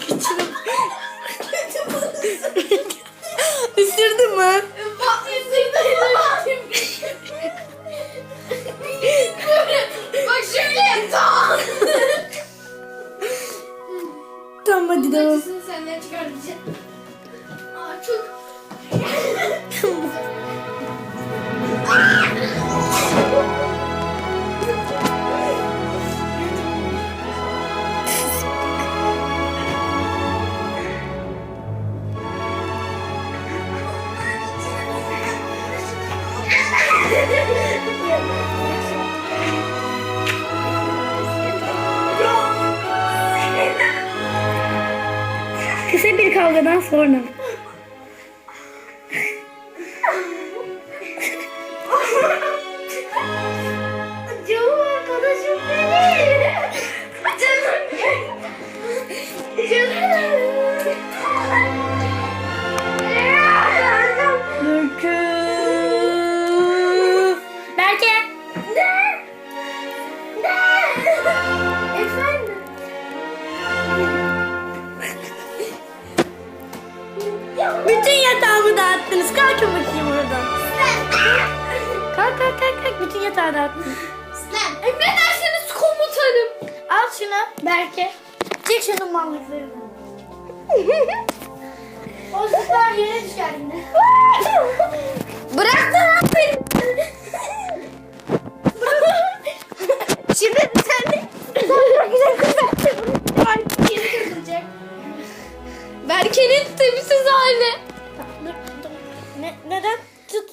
Küçülüp. Isırdı? Bak ısırdı. Böyle bak şöyle tamam. hadi devam. Aa çok Kısa bir kavgadan sonra. Canım arkadaşım benim. Canım. Canım. Berke. Bütün yatağımı dağıttınız. Kalkın bakayım oradan. Kalk kalk kalk kalk. Bütün yatağı dağıttın. Sen emredersiniz komutanım. Al şunu Berke. Çek şunun mallıklarını. O süper yere düşer yine. Hali. Dur, dur. Ne, neden? Tut.